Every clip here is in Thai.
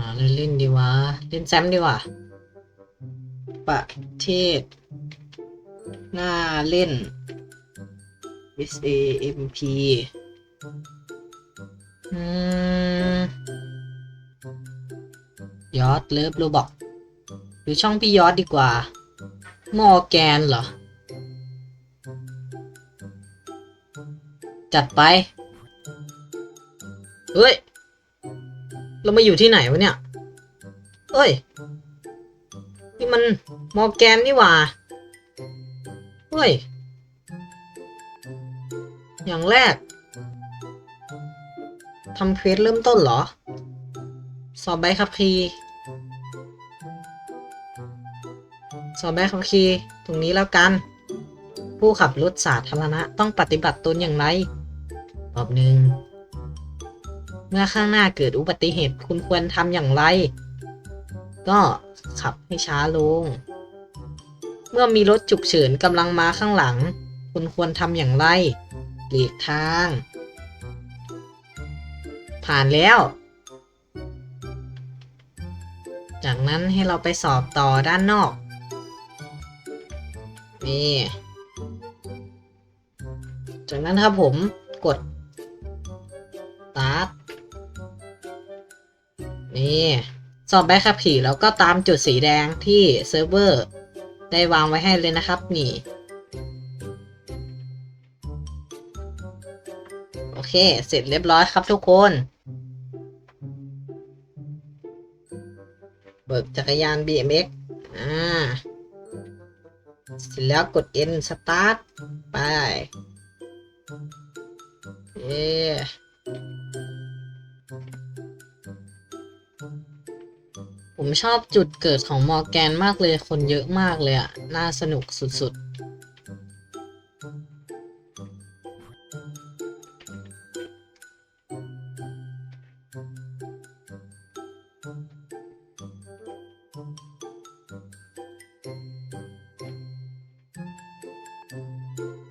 าอะไรเล่นดีวะ เล่นแซมดีว่าประเทศน่าเล่น S A M P ยอดเลิฟโรบอก หรือช่องพี่ยอดดีกว่า มอแกนเหรอ จัดไป เฮ้ย เรามาอยู่ที่ไหนวะเนี่ย เอ้ย นี่มันมอแกนนี่หว่า เฮ้ย อย่างแรกทำเควสเริ่มต้นเหรอ สอบใบขับขี่สอบใบขับขี่ตรงนี้แล้วกัน ผู้ขับรถสาธารณะต้องปฏิบัติตนอย่างไรตอบหนึ่ง เมื่อข้างหน้าเกิดอุบัติเหตุคุณควรทำอย่างไร ก็ขับให้ช้าลง เมื่อมีรถฉุกเฉินกำลังมาข้างหลัง คุณควรทำอย่างไรหลีกทาง ผ่านแล้ว จากนั้นให้เราไปสอบต่อด้านนอก นี่ จากนั้นครับผมกด start นี่สอบใบขับขี่แล้วก็ตามจุดสีแดงที่เซิร์ฟเวอร์ได้วางไว้ให้เลยนะครับนี่โอเค เสร็จเรียบร้อยครับทุกคน เบิกจักรยาน BMX อ่าเสร็จแล้วกด N start ไปเย้ ผมชอบจุดเกิดของมอร์แกนมากเลย คนเยอะมากเลยอะน่าสนุกสุดๆ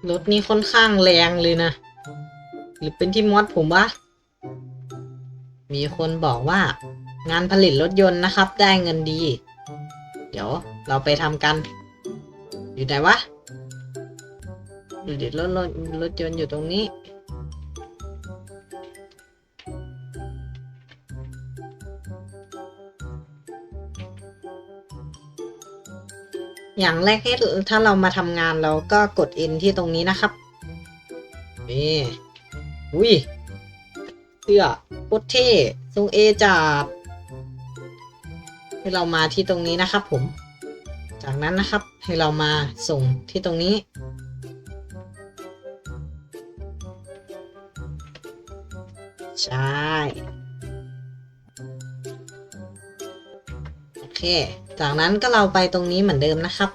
รถนี้ค่อนข้างแรงเลยนะ หรือเป็นที่มอดผมวะ มีคนบอกว่า งานผลิตรถยนต์นะครับ ได้เงินดี เดี๋ยวเราไปทำกัน อยู่ไหนวะดูดิรถรถรถยนต์อยู่ตรงนี้ อย่างแรกให้ถ้าเรามาทำงานเราก็กด N ที่ตรงนี้นะครับ นี่อุ้ยเสื้อโคตรเท่ทรงเอจัด ให้เรามาที่ตรงนี้นะครับ ผม จากนั้นนะครับให้เรามาส่งที่ตรงนี้ ใช่โอเค จากนั้นก็เราไปตรงนี้เหมือนเดิมนะครับ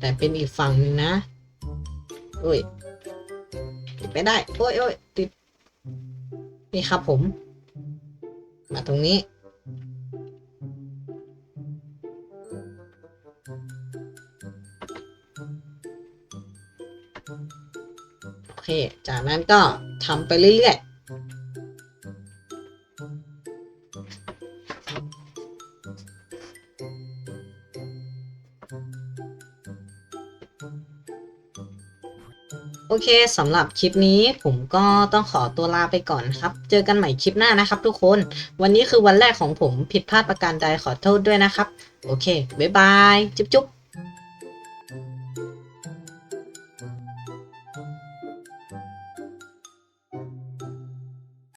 แต่เป็นอีกฝั่งหนึ่งนะอุ้ยติดไม่ได้โอ้ยโอ้ยติดนี่ครับผม มาตรงนี้ โอเค จากนั้นก็ทำไปเรื่อยๆ โอเคสำหรับคลิปนี้ผมก็ต้องขอตัวลาไปก่อนครับ เจอกันใหม่คลิปหน้านะครับทุกคน วันนี้คือวันแรกของผมผิดพลาดประการใดขอโทษด้วยนะครับ โอเค บ๊ายบาย จุ๊บจุ๊บ